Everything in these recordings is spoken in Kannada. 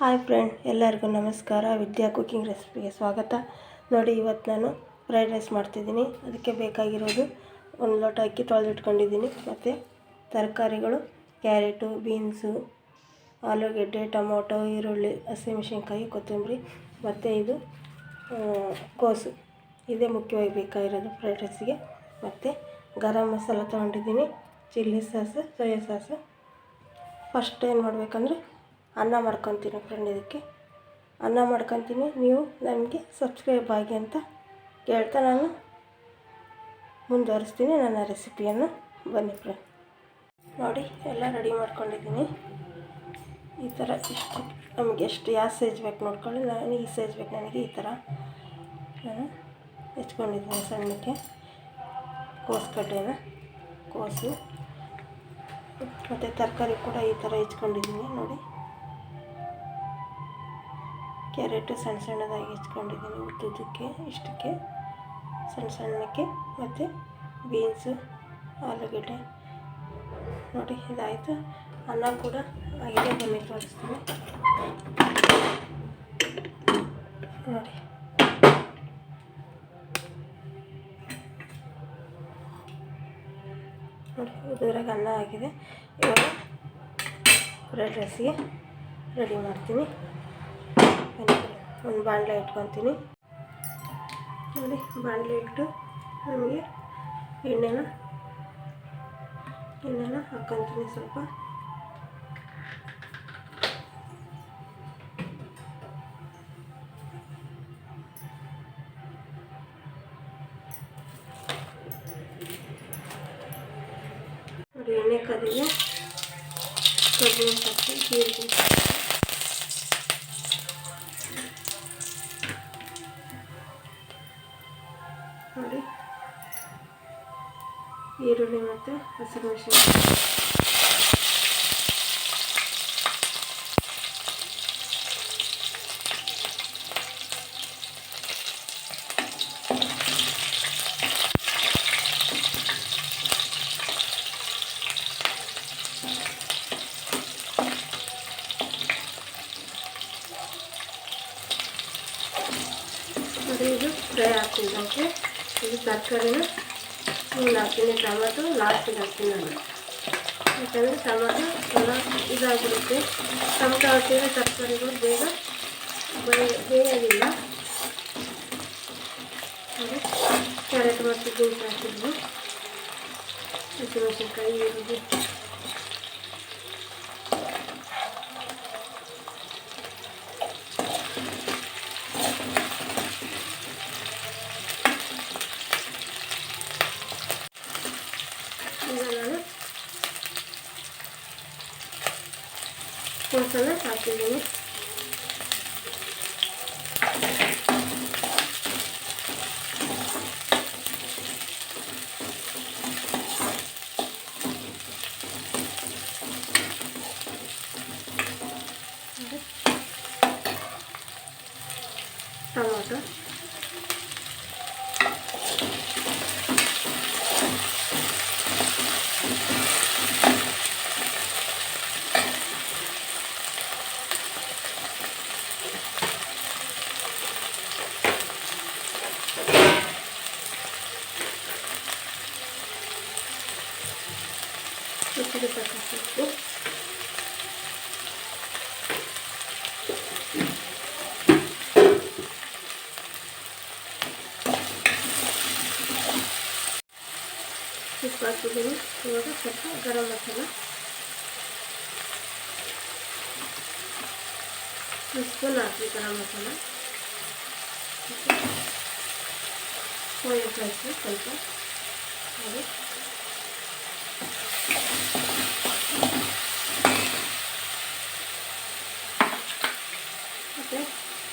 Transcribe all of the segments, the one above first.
ಹಾಯ್ ಫ್ರೆಂಡ್, ಎಲ್ಲರಿಗೂ ನಮಸ್ಕಾರ. ವಿದ್ಯಾ ಕುಕಿಂಗ್ ರೆಸಿಪಿಗೆ ಸ್ವಾಗತ. ನೋಡಿ, ಇವತ್ತು ನಾನು ಫ್ರೈಡ್ ರೈಸ್ ಮಾಡ್ತಿದ್ದೀನಿ. ಅದಕ್ಕೆ ಬೇಕಾಗಿರೋದು ಒಂದು ಲೋಟ ಅಕ್ಕಿ ತೊಳೆದಿಟ್ಕೊಂಡಿದ್ದೀನಿ. ಮತ್ತು ತರಕಾರಿಗಳು, ಕ್ಯಾರೆಟು, ಬೀನ್ಸು, ಆಲೂಗೆಡ್ಡೆ, ಟೊಮೊಟೊ, ಈರುಳ್ಳಿ, ಹಸಿಮೆಣಸಿನ್ಕಾಯಿ, ಕೊತ್ತಂಬರಿ, ಮತ್ತು ಇದು ಕೋಸು. ಇದೇ ಮುಖ್ಯವಾಗಿ ಬೇಕಾಗಿರೋದು ಫ್ರೈಡ್ ರೈಸಿಗೆ. ಮತ್ತು ಗರಂ ಮಸಾಲ ತೊಗೊಂಡಿದ್ದೀನಿ. Chilli sauce, soya sauce. First ಏನು ಮಾಡಬೇಕಂದ್ರೆ ಅನ್ನ ಮಾಡ್ಕೊತೀನಿ ಫ್ರೆಂಡ್ ಇದಕ್ಕೆ. ಅನ್ನ ಮಾಡ್ಕೊತೀನಿ, ನೀವು ನನಗೆ ಸಬ್ಸ್ಕ್ರೈಬ್ ಆಗಿ ಅಂತ ಕೇಳ್ತಾ ನಾನು. ಮುಂದುವರಿಸ್ತೀನಿ ನನ್ನ ರೆಸಿಪಿಯನ್ನು ಬನ್ನಿ ಫ್ರೆಂಡ್ ನೋಡಿ, ಎಲ್ಲ ರೆಡಿ ಮಾಡ್ಕೊಂಡಿದ್ದೀನಿ. ಈ ಥರ ಇಷ್ಟು, ನಮಗೆ ಎಷ್ಟು ಯಾವ ಸೈಜ್ ಬೇಕು ನೋಡ್ಕೊಳ್ಳಿ. ನಾನು ಈ ಸೈಜ್ ಬೇಕು, ನನಗೆ ಈ ಥರ ನಾನು ಹೆಚ್ಕೊಂಡಿದ್ದೀನಿ ಸಣ್ಣಕ್ಕೆ. ಕೋಸ್ಗಡ್ಡೆನ ಕೋಸು. ಮತ್ತು ತರಕಾರಿ ಕೂಡ ಈ ಥರ ಹೆಚ್ಕೊಂಡಿದ್ದೀನಿ, ನೋಡಿ. ಕ್ಯಾರೆಟು ಸಣ್ಣ ಸಣ್ಣದಾಗಿ ಹೆಚ್ಕೊಂಡಿದ್ದೀನಿ ಉದ್ದುದಕ್ಕೆ ಇಷ್ಟಕ್ಕೆ. ಸಣ್ಣ ಸಣ್ಣಕ್ಕೆ ಮತ್ತು ಬೀನ್ಸು, ಆಲೂಗಡ್ಡೆ. ನೋಡಿ, ಇದಾಯಿತು. ಅನ್ನ ಕೂಡ ಆಗಿದೆ ಬನ್ನಿ ತೋರಿಸ್ತೀನಿ. ನೋಡಿ. ನೋಡಿ ಇದ್ರಾಗ ಅನ್ನ ಆಗಿದೆ. ಇವಾಗ ಫ್ರೈಡ್ ರೈಸ್ಗೆ ರೆಡಿ ಮಾಡ್ತೀನಿ. ಒಂದು ಬಾಣಲೆ ಇಟ್ಕೊತೀನಿ. ನೋಡಿ, ಬಾಣಲೆ ಇಟ್ಟು ನಮಗೆ ಎಣ್ಣೆನ ಎಣ್ಣೆನ ಹಾಕ್ಕೊತೀನಿ ಸ್ವಲ್ಪ. ಎಣ್ಣೆ ಕದಿಗೆ ಕಬ್ಬಿನ ಸೊಪ್ಪು ಜೀರಿಗೆ. ನೋಡಿ. ಈರುಳ್ಳಿ ಮತ್ತು ಹಸಿರು ಮೆಣಸಿನ್ಕಾಯಿ ನೋಡಿ ಇದು ಫ್ರೈ ಆಗ್ತಿದ್ದಕ್ಕೆ ಇದು ತರಕಾರಿನ ಮುಂದೆ ಹಾಕ್ತೀನಿ, ಟೊಮೆಟೊ ಲಾಸ್ಟಿಗೆ ಹಾಕ್ತೀನಿ ನಾನು. ಯಾಕಂದರೆ ಟೊಮೆಟೊ ಎಲ್ಲ ಇದಾಗಿರುತ್ತೆ. ಟೊಮೆಟೊ ಹಾಕಿದರೆ ತರಕಾರಿಗಳು ಬೇಗ ಬೇಯ ಬೇಯೋದಿಲ್ಲ ನೋಡಿ ಕ್ಯಾರೆಟ್ ಮತ್ತು ಬೀನ್ಸ್ ಹಾಕಿದ್ವಿ. ಹಸಿಮೆಣಸಿನ್ಕಾಯಿ, ಈರುಳ್ಳಿ. 好的，差不多。ರುಚಿಗೆ ತಕ್ಕಷ್ಟು ಉಪ್ಪು ಉಪ್ಪು ಹಾಕಿದ್ದೀನಿ ಇವಾಗ ಸ್ವಲ್ಪ ಗರಂ ಮಸಾಲ ಒಂದು ಸ್ಪೂನ್ ಹಾಕಿ ಗರಂ ಮಸಾಲ ಸೋಯಾ ಸಾಸು ಸ್ವಲ್ಪ ಹಾಗೆ ಮತ್ತು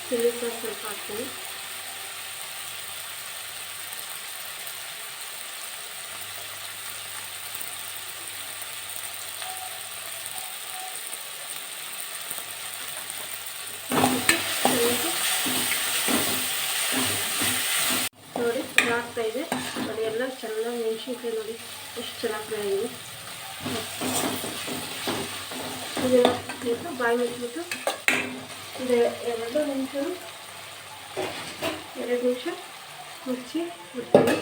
ಚಿಲ್ಲಿ ಸಾಸ್ ಸ್ವಲ್ಪ ಹಾಕ್ತೀನಿ. ನೋಡಿ ಆಗ್ತಾ ಇದೆ. ನೋಡಿ, ಎಲ್ಲ ಚೆನ್ನಾಗಿ ಮೆಣಸಿನ್ಕಾಯಿ ನೋಡಿ, ಎಷ್ಟು ಚೆನ್ನಾಗಿ ಫ್ರೈ ಆಗಿದೆ ಇದೆಲ್ಲ ಬಾಯಿ ಮುಚ್ಚಿಬಿಟ್ಟು ಇದು ಎರಡು ನಿಮಿಷ. ಎರಡು ನಿಮಿಷ. ಮುಚ್ಚಿ ಬಿಡ್ತೀವಿ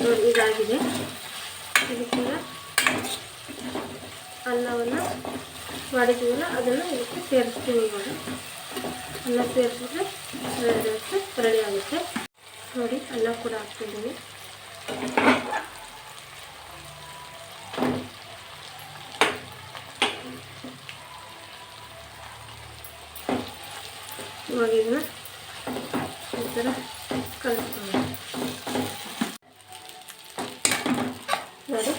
ನೋಡಿ, ಇದಾಗಿದೆ. ಇದಕ್ಕೆಲ್ಲ ಅನ್ನವನ್ನು ಮಾಡಿದ್ದೀವಲ್ಲ ಅದನ್ನು ಇದಕ್ಕೆ ಸೇರಿಸ್ತೀವಿ ಇವಾಗ ಅನ್ನ ಸೇರಿಸಿದ್ರೆ ರೆಡಿ ಆಗುತ್ತೆ. ನೋಡಿ, ಅನ್ನ ಕೂಡ ಹಾಕ್ತಿದ್ದೀನಿ ಇವಾಗ ಇದನ್ನ ಈ ಥರ ಕಲಿಸ್ಕೊಳ್ಳೋಣ ನೋಡಿ.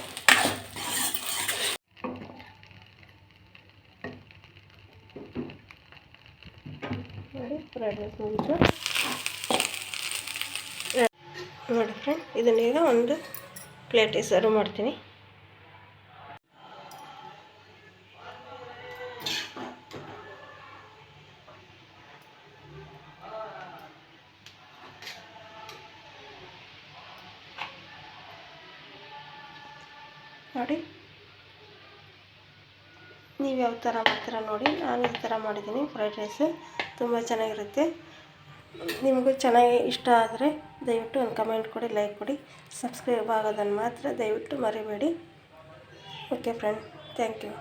ನೋಡಿ ಫ್ರೈಡ್ ರೈಸ್ ಮುಗಿತು ನೋಡಿ ಫ್ರೆಂಡ್ ಇದನ್ನೀಗ ಒಂದು ಪ್ಲೇಟಿಗೆ ಸರ್ವ್ ಮಾಡ್ತೀನಿ. ನೋಡಿ. ನೀವು ಯಾವ ಥರ ಮಾಡ್ತೀರಾ ನೋಡಿ. ನಾನು ಈ ಥರ ಮಾಡಿದ್ದೀನಿ. ಫ್ರೈಡ್ ರೈಸ್ ತುಂಬ ಚೆನ್ನಾಗಿರುತ್ತೆ. ನಿಮಗೂ ಚೆನ್ನಾಗಿ ಇಷ್ಟ ಆದರೆ ದಯವಿಟ್ಟು ಒಂದು ಕಮೆಂಟ್ ಕೊಡಿ ಲೈಕ್ ಕೊಡಿ. ಸಬ್ಸ್ಕ್ರೈಬ್ ಆಗೋದನ್ನು ಮಾತ್ರ ದಯವಿಟ್ಟು ಮರಿಬೇಡಿ. Okay friend thank you